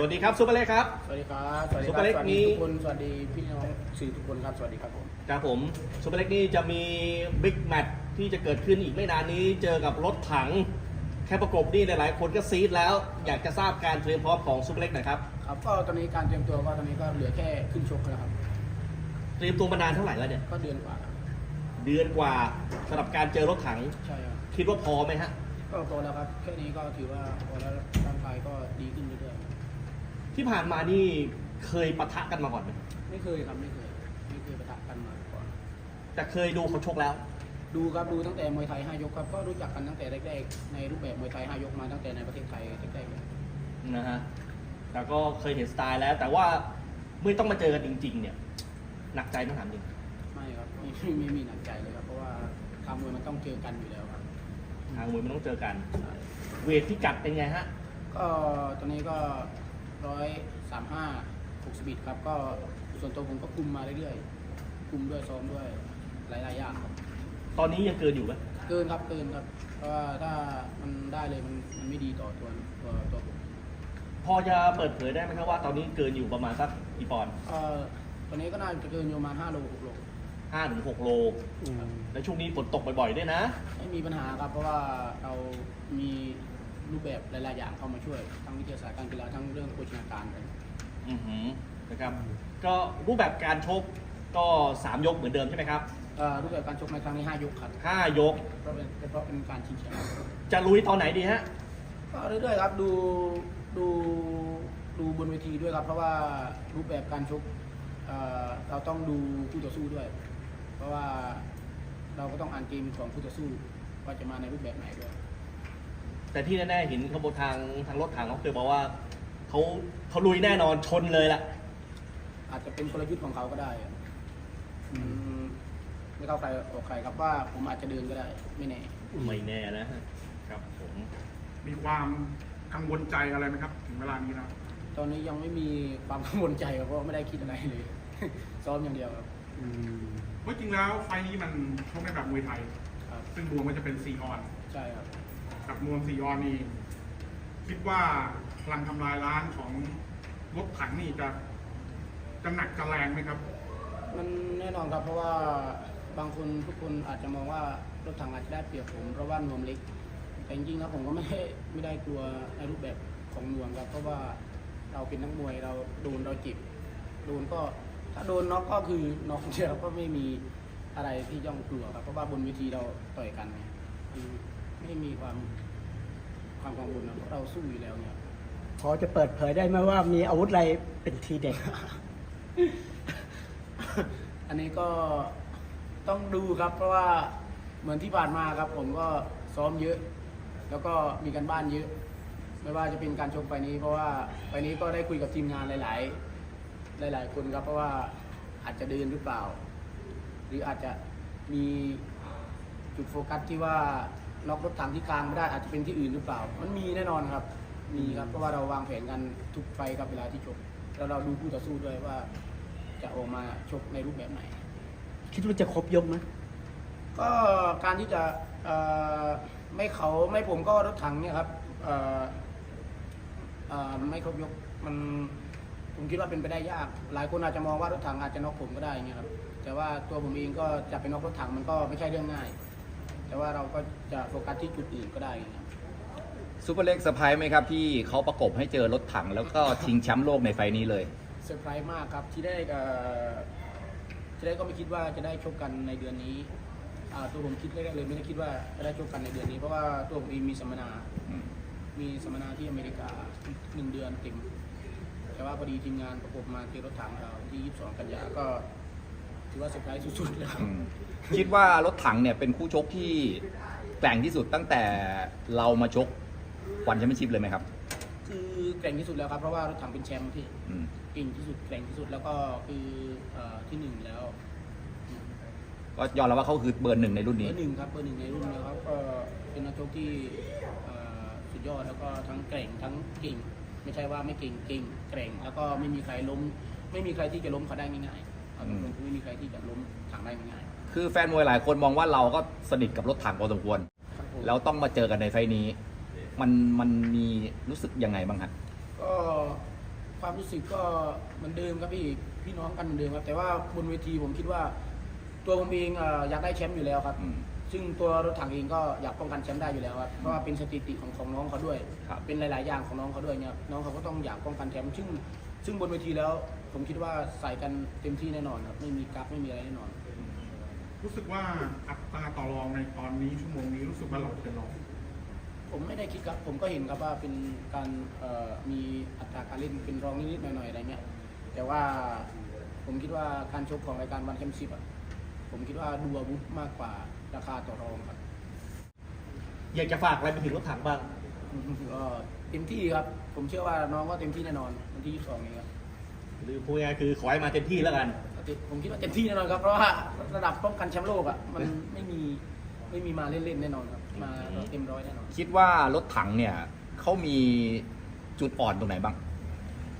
สวัสดีครับซุปเปอร์เล็กครับ สวัสดีครับสวัสดีซุปคเปอรัร์บเล็กสวัสนี้ ดีทุกคนสวัสดีพี่น้องสื่อทุกคนครับสวัสดีครับผมครับผมซุปเปอร์เล็กนี่จะมีบิ๊กแมตช์ที่จะเกิดขึ้นอีกไม่นานนี้ เจอกับรถถัง แค่ประกบนี่หลายๆคนก็ซีดแล้ว อยากจะทราบการเตรียมพร้อมของซุปเปอร์เล็กหน่อยครับครับก็ตอนนี้การเตรียมตัวก็ตอนนี้ก็เหลือแค่ขึ้นชกแล้วครับ เตรียมตัวมานานเท่าไหร่แล้วเนี่ยก็เดือนกว่าครับเดือนกว่าสำหรับการเจอรถถัง ใช่ครับคิดว่าพอไหมฮะก็โตแล้วครับแค่นี้ก็ถือว่าพอแล้วร่างกายก็ดีขึ้นเรื่อย ที่ผ่านมานี่เคยปะทะกันมาก่อนไหมๆไม่เคยครับไม่เคยไม่เคยประทะกันมาก่อน แต่เคยดูเขาชกแล้ว ดูครับดูตั้งแต่มวยไทย5ยกครับก็รู้จักกันตั้งแต่แรกๆในรูปแบบมวยไทย5ยกมาตั้งแต่ในประเทศไทยแรกๆเลยนะฮะแต่ก็เคยเห็นสไตล์แล้ว แต่ว่าเมื่อต้องมาเจอกันจริง ๆ เนี่ยหนักใจไหมถามจริงไม่ครับไม่ไม่ไม่มีหนักใจเลยครับเพราะว่าทางมวยมันต้องเจอกันอยู่แล้วครับทางมวยมันต้องเจอกัน เวทพิกัดเป็นไงฮะก็ตอนนี้ก็ ร้อยสามห้าหกสิบบิตครับ ก็ส่วนตัวผมก็คุมมาเรื่อยๆ คุมด้วยซ้อมด้วยหลายๆอย่างครับ ตอนนี้ยังเกินอยู่ไหมเกินครับเกินครับ เพราะว่าถ้ามันได้เลยมันมันไม่ดีต่อตัวตัวตัวผมพอจะเปิดเผยได้ไหมครับว่าตอนนี้เกินอยู่ประมาณสักกี่ปอนด์ก็ตอนนี้ก็น่าจะเกินอยู่ประมาณห้าโลหกโลห้าถึงหกโล แล้วช่วงนี้ฝนตกบ่อยๆด้วยนะ ไม่มีปัญหาครับ เพราะว่าเรามี รูปแบบหลายๆอย่างเข้ามาช่วย ทั้งวิทยาศาสตร์การกีฬาทั้งเรื่องโภชนาการกันอือหือนะครับก็รูปแบบการชกก็สามยกเหมือนเดิมใช่ไหมครับ เอ่อรูปแบบการชกในครั้งนี้ห้ายกครับห้ายก เพราะเป็นเพราะเป็นการชิงแชมป์จะลุยตอนไหนดีฮะ ก็เรื่อยๆครับดูดูดูบนเวทีด้วยครับ เพราะว่ารูปแบบการชกเอ่อเราต้องดูคู่ต่อสู้ด้วย เพราะว่าเราก็ต้องอ่านเกมของคู่ต่อสู้ว่าจะมาในรูปแบบไหนด้วย แต่ที่แน่ๆเห็นขบวนทางทางรถถังเขาเคยบอกว่าเขาเขาลุยแน่นอนชนเลยแหละอาจจะเป็นกลยุทธ์ของเขาก็ได้อะอืมไม่เข้าใครออกใครครับว่าผมอาจจะเดินก็ได้ ไม่แน่ ไม่แน่นะฮะครับผมมีความกังวลใจอะไรไหมครับ ถึงเวลานี้แล้วตอนนี้ยังไม่มีความกังวลใจครับเพราะว่าไม่ได้คิดอะไรเลย ซ้อมอย่างเดียวครับเพราะจริงแล้วไฟล์นี้มันชกในแบบมวยไทย ครับ ซึ่งรวมมันจะเป็นซีออน ใช่ครับ กับนวมซีออนนี่คิดว่าพลังทำลายล้างของรถถังนี่จะจะหนักจะแรงไหมครับ มันแน่นอนครับเพราะว่าบางคนทุกคนอาจจะมองว่ารถถังอาจจะได้เปรียบผมเพราะว่านวมเล็ก แต่จริงๆแล้วผมก็ไม่ได้ไม่ได้กลัวในรูปแบบของนวมครับเพราะว่าเราเป็นนักมวยเราโดนเราจิบโดนก็ถ้าโดนน็อกก็คือน็อกเดียวก็ไม่มีอะไรที่ต้องกลัวครับเพราะว่าบนเวทีเราต่อยกัน ไงมันไม่มีความความกังวลนะเพราะเราสู้อยู่แล้วเนี่ย พอจะเปิดเผยได้ไหมว่ามีอาวุธอะไรเป็นทีเด็ด อันนี้ก็ต้องดูครับ เพราะว่าเหมือนที่ผ่านมาครับ ผมก็ซ้อมเยอะ แล้วก็มีการบ้านเยอะ ไม่ว่าจะเป็นการชกไปนี้ เพราะว่าไปนี้ก็ได้คุยกับทีมงานหลาย ๆ หลาย ๆ คนครับ เพราะว่าอาจจะเดินหรือเปล่า หรืออาจจะมีจุดโฟกัสที่ว่า ล็อกรถถังที่กลางไม่ได้อาจจะเป็นที่อื่นหรือเปล่า มันมีแน่นอนครับ มีครับเพราะว่าเราวางแผนกันทุกไฟล์ครับเวลาที่ชกแล้วเราดูคู่ต่อสู้ด้วยว่า จะออกมาชกในรูปแบบไหน คิดว่าจะครบยกไหมก็การที่จะเอ่อไม่เขาไม่ผมก็รถถังเนี่ยครับเอ่อเอ่อไม่ครบยกมันผมคิดว่าเป็นไปได้ยาก หลายคนอาจจะมองว่ารถถังอาจจะน็อกผมก็ได้เงี้ยครับแต่ว่าตัวผมเองก็จะเป็นน็อกรถถังมันก็ไม่ใช่เรื่องง่าย แต่ว่าเราก็จะโฟกัสที่จุดอื่นก็ได้เงี้ยครับซูเปอร์เล็กเซอร์ไพรส์ไหมครับที่เขาประกบให้เจอรถถัง แล้วก็ชิงแชมป์โลกในไฟล์นี้เลยเซอร์ไพรส์มากครับที่ได้เอ่อที่ได้ก็ไม่คิดว่าจะได้ชกกันในเดือนนี้อ่าตัวผมคิดแรกๆเลยไม่ได้คิดว่าจะได้ชกกันในเดือนนี้เพราะว่าตัวผมเองมีสัมมนามีสัมมนาที่อเมริกาหนึ่งเดือนเต็ม แต่ว่าพอดีทีมงานประกบมาที่รถถังเราที่ 22 กันยาก็ ถือว่าเซอร์ไพรส์สุดๆเลยครับ อืมคิดว่ารถถังเนี่ยเป็นคู่ชกที่แกร่งที่สุดตั้งแต่เรามาชกวันแชมเปี้ยนชิพเลยไหมครับคือแกร่งที่สุดแล้วครับ เพราะว่ารถถังเป็นแชมป์ที่อืมเก่งที่สุดแกร่งที่สุดแล้วก็คือเอ่อที่หนึ่งแล้วก็ยอมรับว่าเขาคือเบอร์หนึ่งในรุ่นเบนี้ อร์หนึ่งครับเบอร์หนึ่งในรุ่นแล้วครับก็เป็นนักชกที่เอ่อสุดยอดแล้วก็ทั้งแกร่งทั้งเก่ง ไม่ใช่ว่าไม่เก่งเก่งแกร่งแล้วก็ไม่มีใครล้ม ไม่มีใครที่จะล้มเขาได้ง่าย ๆเอาตรงๆคือไม่มีใครที่จะล้มถังได้ง่ายคือแฟนมวยหลายคนมองว่าเราก็สนิทกับรถถังพอสมควรๆครับผมแล้วต้องมาเจอกันในไฟล์นี้ มันมันมีรู้สึกยังไงบ้างครับก็ความรู้สึกก็เหมือนเดิมครับพี่พี่น้องกันเหมือนเดิมครับ แต่ว่าบนเวทีผมคิดว่า ตัวผมเองเอ่ออยากได้แชมป์อยู่แล้วครับ อืม ซึ่งตัวรถถังเองก็อยากป้องกันแชมป์ได้อยู่แล้วครับ เพราะว่าเป็นสถิติของของน้องเขาด้วย ครับ เป็นหลาย ๆ อย่างของน้องเขาด้วยเนี่ยน้องเขาก็ต้องอยากป้องกันแชมป์ ซึ่ง ซึ่งบนเวทีแล้วผมคิดว่าใส่กันเต็มที่แน่นอนครับ ไม่มีกั๊กไม่มีอะไรแน่นอน รู้สึกว่าอัตราต่อรองในตอนนี้ชั่วโมงนี้รู้สึกว่าเราจะเป็นรองผมไม่ได้คิดครับ ผมก็เห็นครับว่าเป็นการเอ่อมีอัตราการเล่นเป็นรองนิดๆหน่อยๆอะไรเงี้ย แต่ว่าผมคิดว่าการชกของรายการวันแชมเปี้ยนชิพอะผมคิดว่าดูอาวุธมากกว่าราคาต่อรองครับ อยากจะฝากอะไรไปถึงรถถังบ้าง ก็เต็มที่ครับ ผมเชื่อว่าน้องก็เต็มที่แน่นอนวันที่22นี้ครับหรือพูดง่ายๆคือขอให้มาเต็มที่แล้วกัน ผมคิดว่าเต็มที่แน่นอนครับ เพราะว่าระดับป้องกันแชมป์โลกอะมันไม่มีไม่มีมาเล่นๆแน่นอนครับมาเต็มร้อยแน่นอน คิดว่ารถถังเนี่ยเขามีจุดอ่อนตรงไหนบ้าง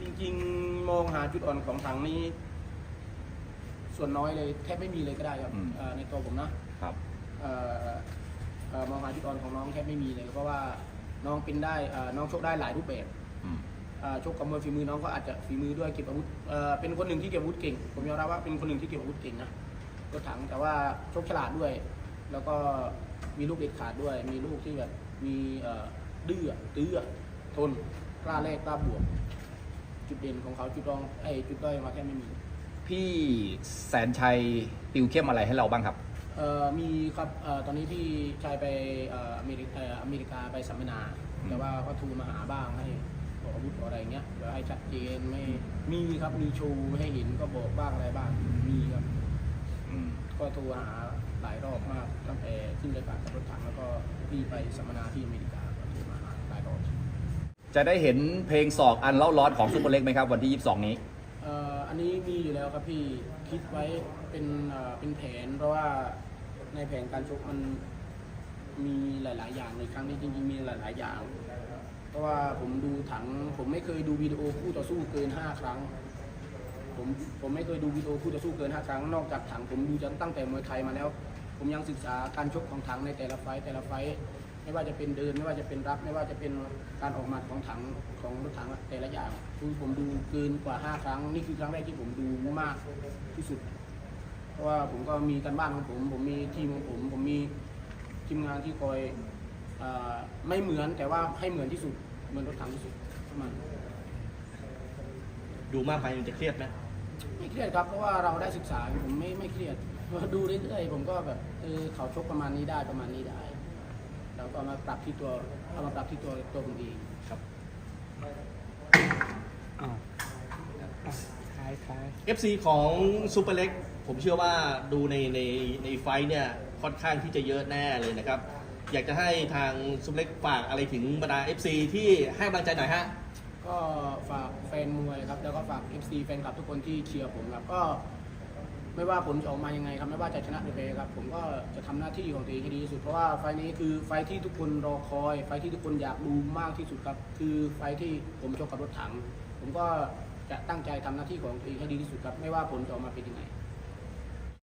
จริงๆมองหาจุดอ่อนของถังนี้ ส่วนน้อยเลยแทบไม่มีเลยก็ได้ครับอืม เอ่อในตัวผมนะครับ เอ่อเอ่อมองหาจุดอ่อนของน้องแทบไม่มีเลย เพราะว่า น้องเป็นได้เอ่อน้องชกได้หลายรูปแบบอืมเอ่อชกกับมวยฝีมือน้องก็อาจจะฝีมือด้วยเก็บอาวุธเอ่อเป็นคนหนึ่งที่เก็บอาวุธเก่ง ผมยอมรับว่าเป็นคนหนึ่งที่เก็บอาวุธเก่งนะรถถังแต่ว่าชกฉลาดด้วย แล้วก็มีลูกเด็ดขาดด้วย มีลูกที่แบบมีเอ่อดื้อตื้อทนกล้าแลกกล้าบวก จุดเด่นของเขาจุดรองไอ้จุดด้อยมาแค่ไม่มี พี่แสนชัยติวเข้มอะไรให้เราบ้างครับ เอ่อมีครับเอ่อตอนนี้พี่ชายไปเอ่ออเมริกาอเมริกาไปสัมมนาอืมแต่ว่าก็ทูลมาหาบ้างให้บอกอาวุธบอกอะไรเงี้ยเดี๋ยวให้ชัดเจนไม่มีครับมีโชว์ให้เห็นก็บอกบ้างอะไรบ้างมีครับ อืมก็โทรหาหลายรอบมากตั้งแต่ขึ้นรายการกับรถถังแล้วก็พี่ไปสัมมนาที่อเมริกาก็โทรมาหาหลายรอบจะได้เห็นเพลงศอกอันเล่าร้อนของซุปเปอร์เล็กไหมครับ วันที่ 22 นี้ เอ่ออันนี้มีอยู่แล้วครับพี่คิดไว้เป็นเอ่อเป็นแผนเพราะว่า ในแผนการชกมันมีหลาย ๆ อย่างในครั้งนี้จริงๆมีหลาย ๆ อย่าง เพราะว่าผมดูถัง ผมไม่เคยดูวิดีโอคู่ต่อสู้เกิน 5 ครั้ง ผมผมไม่เคยดูวิดีโอคู่ต่อสู้เกิน 5 ครั้ง นอกจากถังผมดูจนตั้งแต่มวยไทยมาแล้ว ผมยังศึกษาการชกของถังในแต่ละไฟต์แต่ละไฟต์ไม่ว่าจะเป็นเดินไม่ว่าจะเป็นรับไม่ว่าจะเป็นการออกหมัดของถังของรถถังแต่ละอย่างคือผมดูเกินกว่า 5 ครั้ง นี่คือครั้งแรกที่ผมดูมากที่สุด ราะว่าผมก็มีการบ้านของผม ผมมีทีมของผม ผมมีทีมงานที่คอยอไม่เหมือนแต่ว่าให้เหมือนที่สุด เหมือนรถถังที่สุดประมาณดูมากไปมันจะเครียดไหมไม่เครียดครับเพราะว่าเราได้ศึกษาผมไม่ไม่เครียดดูเรื่อยๆผมก็แบบเออเขาชกประมาณนี้ได้ประมาณนี้ได้เราก็มาปรับที่ตัวเอามาปรับที่ตัวตัวผมเองครับ อ้าวอะท้ายท้าย FC ของซูเปอร์เล็กผมเชื่อว่าดูในในในไฟท์เนี่ยค่อนข้างที่จะเยอะแน่เลยนะครับ อยากจะให้ทางซูเปอร์เล็กฝากอะไรถึงบรรดา FC ที่ให้กำลังใจหน่อยฮะก็ฝากแฟนมวยครับแล้วก็ฝาก FC แฟนคลับทุกคนที่เชียร์ผมครับก็ไม่ว่าผลจะออกมายังไงครับไม่ว่าจะชนะหรือแพ้ครับผมก็จะทำหน้าที่ของตัวเองให้ดีที่สุด เพราะว่าไฟล์นี้คือไฟล์ที่ทุกคนรอคอย ไฟล์ที่ทุกคนอยากดูมากที่สุดครับ คือไฟล์ที่ผมชกกับรถถัง ผมก็ จะตั้งใจทำหน้าที่ของตัวเองให้ดีที่สุดครับ ไม่ว่าผลจะออกมาเป็นยังไง